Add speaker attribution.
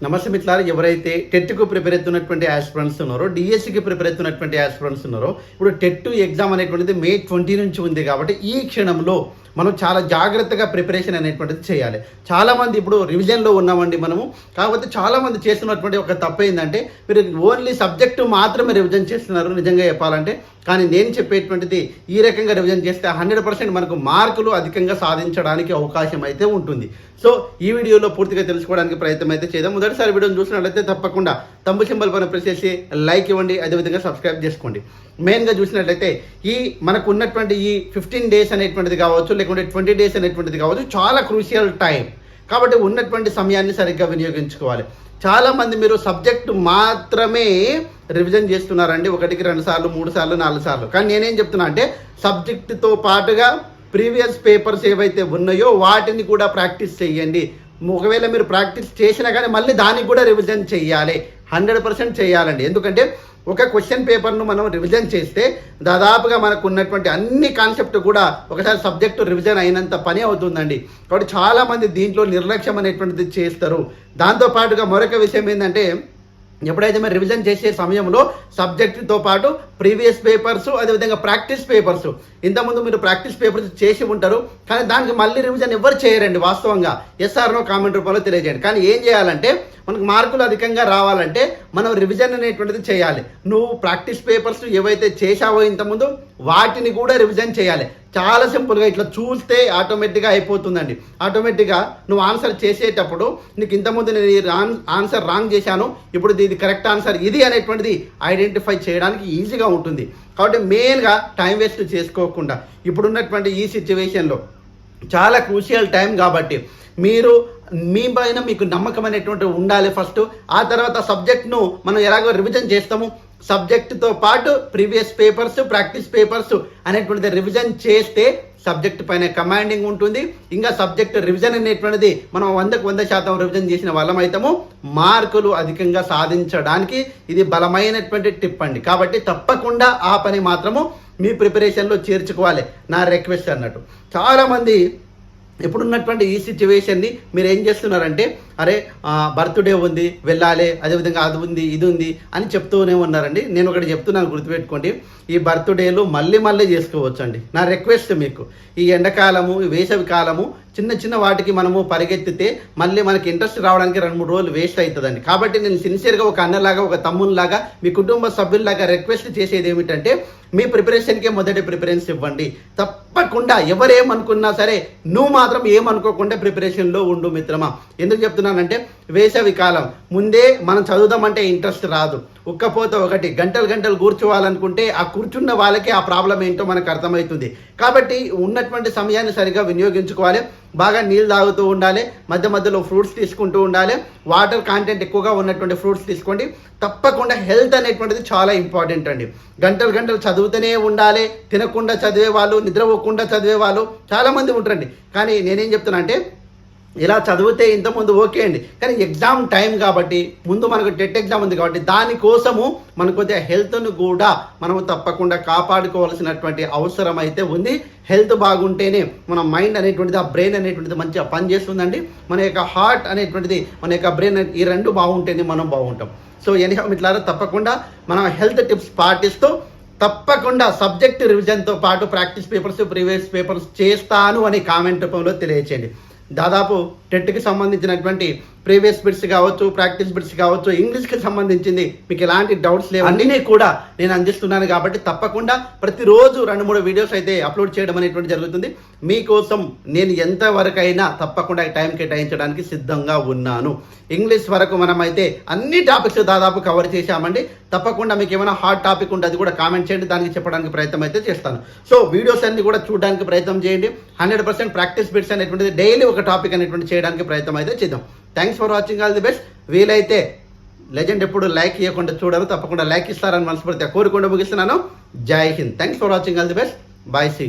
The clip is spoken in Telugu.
Speaker 1: నమస్తే మిత్రులారా ఎవరైతే టెట్కు ప్రిపేర్ అవుతున్నటువంటి ఆస్పిరెంట్స్ ఉన్నారో డిఎస్సికి ప్రిపేర్ అవుతున్నటువంటి ఆస్పిరెంట్స్ ఉన్నారో ఇప్పుడు టెట్ ఎగ్జామ్ అనేటువంటిది మే ట్వంటీ నుంచి ఉంది కాబట్టి ఈ క్షణంలో మనం చాలా జాగ్రత్తగా ప్రిపరేషన్ అనేటువంటిది చేయాలి. చాలామంది ఇప్పుడు రివిజన్లో ఉన్నామండి మనము. కాకపోతే చాలామంది చేస్తున్నటువంటి ఒక తప్పు ఏంటంటే మీరు ఓన్లీ సబ్జెక్టు మాత్రమే రివిజన్ చేస్తున్నారు నిజంగా చెప్పాలంటే. కానీ నేను చెప్పేటువంటిది ఈ రకంగా రివిజన్ చేస్తే హండ్రెడ్ పర్సెంట్ మనకు మార్కులు అధికంగా సాధించడానికి అవకాశం అయితే ఉంటుంది. సో ఈ వీడియోలో పూర్తిగా తెలుసుకోవడానికి ప్రయత్నం అయితే చేద్దాం. మొదటిసారి వీడియోని చూసినట్లయితే తప్పకుండా తమ్ము సింబల్ పైన ప్రెస్ చేసి లైక్ ఇవ్వండి అదేవిధంగా సబ్స్క్రైబ్ చేసుకోండి. మెయిన్గా చూసినట్లయితే ఈ మనకు ఉన్నటువంటి ఈ ఫిఫ్టీన్ డేస్ అనేటువంటిది కావచ్చు లేకుంటే ట్వంటీ డేస్ అనేటువంటిది కావచ్చు చాలా క్రూషియల్ టైం కాబట్టి ఉన్నటువంటి సమయాన్ని సరిగ్గా వినియోగించుకోవాలి. చాలా మంది మీరు సబ్జెక్టు మాత్రమే రివిజన్ చేస్తున్నారండి. ఒకటికి రెండు సార్లు మూడు సార్లు నాలుగు సార్లు. కానీ నేనేం చెప్తున్నా అంటే సబ్జెక్టుతో పాటుగా ప్రీవియస్ పేపర్స్ ఏవైతే ఉన్నాయో వాటిని కూడా ప్రాక్టీస్ చేయండి. ఒకవేళ మీరు ప్రాక్టీస్ చేసినా కానీ మళ్ళీ దానికి కూడా రివిజన్ చేయాలి. హండ్రెడ్ పర్సెంట్ చేయాలండి. ఎందుకంటే ఒక క్వశ్చన్ పేపర్ను మనం రివిజన్ చేస్తే దాదాపుగా మనకు ఉన్నటువంటి అన్ని కాన్సెప్ట్ కూడా ఒకసారి సబ్జెక్టు రివిజన్ అయినంత పని అవుతుందండి. కాబట్టి చాలామంది దీంట్లో నిర్లక్ష్యం అనేటువంటిది చేస్తారు. దాంతోపాటుగా మరొక విషయం ఏంటంటే ఎప్పుడైతే మేము రివిజన్ చేసే సమయంలో సబ్జెక్టుతో పాటు ప్రీవియస్ పేపర్స్ అదేవిధంగా ప్రాక్టీస్ పేపర్స్ ఇంతకుముందు మీరు ప్రాక్టీస్ పేపర్స్ చేసి ఉంటారు కానీ దానికి మళ్ళీ రివిజన్ ఎవరు చేయరండి వాస్తవంగా? ఎస్ఆర్నో కామెంట్ రూపంలో తెలియజేయండి. కానీ ఏం చేయాలంటే మనకు మార్కులు అధికంగా రావాలంటే మనం రివిజన్ అనేటువంటిది చేయాలి. నువ్వు ప్రాక్టీస్ పేపర్స్ ఏవైతే చేశావో ఇంతకుముందు వాటిని కూడా రివిజన్ చేయాలి. చాలా సింపుల్గా ఇట్లా చూస్తే ఆటోమేటిక్గా అయిపోతుందండి. ఆటోమేటిక్గా నువ్వు ఆన్సర్ చేసేటప్పుడు నీకు ఇంతకుముందు నేను ఈ ఆన్సర్ రాంగ్ చేశాను ఇప్పుడు ఇది కరెక్ట్ ఆన్సర్ ఇది అనేటువంటిది ఐడెంటిఫై చేయడానికి ఈజీగా ఉంటుంది. కాబట్టి మెయిన్గా టైం వేస్ట్ చేసుకోకుండా ఇప్పుడున్నటువంటి ఈ సిచ్యువేషన్లో చాలా క్రూషియల్ టైం కాబట్టి మీరు మీ పైన మీకు నమ్మకం అనేటువంటి ఉండాలి ఫస్ట్. ఆ తర్వాత సబ్జెక్ట్ను మనం ఎలాగో రివిజన్ చేస్తాము సబ్జెక్టుతో పాటు ప్రీవియస్ పేపర్స్ ప్రాక్టీస్ పేపర్స్ అనేటువంటిది రివిజన్ చేస్తే సబ్జెక్ట్ పైన కమాండింగ్ ఉంటుంది. ఇంకా సబ్జెక్ట్ రివిజన్ అనేటువంటిది మనం వందకు వంద శాతం రివిజన్ చేసిన వాళ్ళం అయితే మార్కులు అధికంగా సాధించడానికి ఇది బలమైనటువంటి టిప్ అండి. కాబట్టి తప్పకుండా ఆ పని మాత్రము మీ ప్రిపరేషన్లో చేర్చుకోవాలి. నా రిక్వెస్ట్ అన్నట్టు. చాలామంది ఇప్పుడున్నటువంటి ఈ సిచ్యువేషన్ని మీరు ఏం చేస్తున్నారంటే అరే బర్త్డే ఉంది వెళ్ళాలి అదేవిధంగా అది ఉంది ఇది ఉంది అని చెప్తూనే ఉన్నారండి. నేను ఒకటి చెప్తున్నాను గుర్తుపెట్టుకోండి. ఈ బర్త్డేలు మళ్ళీ మళ్ళీ చేసుకోవచ్చు అండి నా రిక్వెస్ట్ మీకు ఈ ఎండాకాలము ఈ వేసవి కాలము చిన్న చిన్న వాటికి మనము పరిగెత్తితే మళ్ళీ మనకి ఇంట్రెస్ట్ రావడానికి రెండు మూడు రోజులు వేస్ట్ అవుతుందండి. కాబట్టి నేను సిన్సియర్గా ఒక అన్నలాగా ఒక తమ్మునిలాగా మీ కుటుంబ సభ్యుల్లాగా రిక్వెస్ట్ చేసేది ఏమిటంటే మీ ప్రిపరేషన్కే మొదటి ప్రిఫరెన్స్ ఇవ్వండి. తప్పకుండా ఎవరేమనుకున్నా సరే నువ్వు మాత్రం ఏమనుకోకుండా ప్రిపరేషన్లో ఉండు మిత్రమా. ఎందుకు చెప్తున్నా చెప్తున్నానంటే వేసవి కాలం. ముందే మనం చదువుదామంటే ఇంట్రెస్ట్ రాదు. ఉక్కపోతే ఒకటి గంటలు గంటలు కూర్చోవాలనుకుంటే ఆ కూర్చున్న వాళ్ళకి ఆ ప్రాబ్లం ఏంటో మనకు అర్థమవుతుంది. కాబట్టి ఉన్నటువంటి సమయాన్ని సరిగా వినియోగించుకోవాలి. బాగా నీళ్ళు తాగుతూ ఉండాలి. మధ్య మధ్యలో ఫ్రూట్స్ తీసుకుంటూ ఉండాలి. వాటర్ కాంటెంట్ ఎక్కువగా ఉన్నటువంటి ఫ్రూట్స్ తీసుకోండి. తప్పకుండా హెల్త్ అనేటువంటిది చాలా ఇంపార్టెంట్ అండి. గంటలు గంటలు చదువుతూనే ఉండాలి. తినకుండా చదివే వాళ్ళు నిద్రపోకుండా చదివే వాళ్ళు చాలామంది ఉంటారండి. కానీ నేనేం చెప్తున్నా అంటే ఇలా చదివితే ఇంతకుముందు ఓకే అండి. కానీ ఎగ్జామ్ టైం కాబట్టి ముందు మనకు టెట్ ఎగ్జామ్ ఉంది కాబట్టి దానికోసము మనకు కొద్దిగా హెల్త్ను కూడా మనము తప్పకుండా కాపాడుకోవాల్సినటువంటి అవసరం అయితే ఉంది. హెల్త్ బాగుంటేనే మన మైండ్ అనేటువంటిది ఆ బ్రెయిన్ అనేటువంటిది మంచిగా పనిచేస్తుందండి. మన యొక్క హార్ట్ అనేటువంటిది మన యొక్క బ్రెయిన్ ఈ రెండు బాగుంటేనే మనం బాగుంటాం. సో ఎనిహా మిట్లారా తప్పకుండా మనం హెల్త్ టిప్స్ పాటిస్తూ తప్పకుండా సబ్జెక్ట్ రివిజన్తో పాటు ప్రాక్టీస్ పేపర్స్ ప్రీవియస్ పేపర్స్ చేస్తాను అని కామెంట్ రూపంలో తెలియచేయండి. దాదాపు టెట్కి సంబంధించినటువంటి ప్రీవియస్ బిట్స్ కావచ్చు ప్రాక్టీస్ బిట్స్ కావచ్చు ఇంగ్లీష్కి సంబంధించింది మీకు ఎలాంటి డౌట్స్ లేవు అన్నీ కూడా నేను అందిస్తున్నాను కాబట్టి తప్పకుండా ప్రతిరోజు రెండు మూడు వీడియోస్ అయితే అప్లోడ్ చేయడం అనేటువంటి జరుగుతుంది. మీకోసం నేను ఎంతవరకు అయినా తప్పకుండా టైం కేటాయించడానికి సిద్ధంగా ఉన్నాను. ఇంగ్లీష్ వరకు మనమైతే అన్ని టాపిక్స్ దాదాపు కవర్ చేశామండి. తప్పకుండా మీకు ఏమైనా హాట్ టాపిక్ ఉంటే అది కూడా కామెంట్ చేయండి. దానికి చెప్పడానికి ప్రయత్నం అయితే చేస్తాను. సో వీడియోస్ అన్ని కూడా చూడడానికి ప్రయత్నం చేయండి. హండ్రెడ్ పర్సెంట్ ప్రాక్టీస్ బిట్స్ అనేటువంటిది డైలీ ఒక టాపిక్ అనేటువంటి చేయడానికి ప్రయత్నం అయితే చేద్దాం. Thanks for watching all the best వీలైతే లెజెండ్ ఎప్పుడు లైక్ ఇవ్వకుండా చూడరు తప్పకుండా లైక్ ఇస్తారని మనస్ఫూర్తిగా కోరుకుండా ముగిస్తున్నాను. Jai Hind. Thanks for watching all the best bye see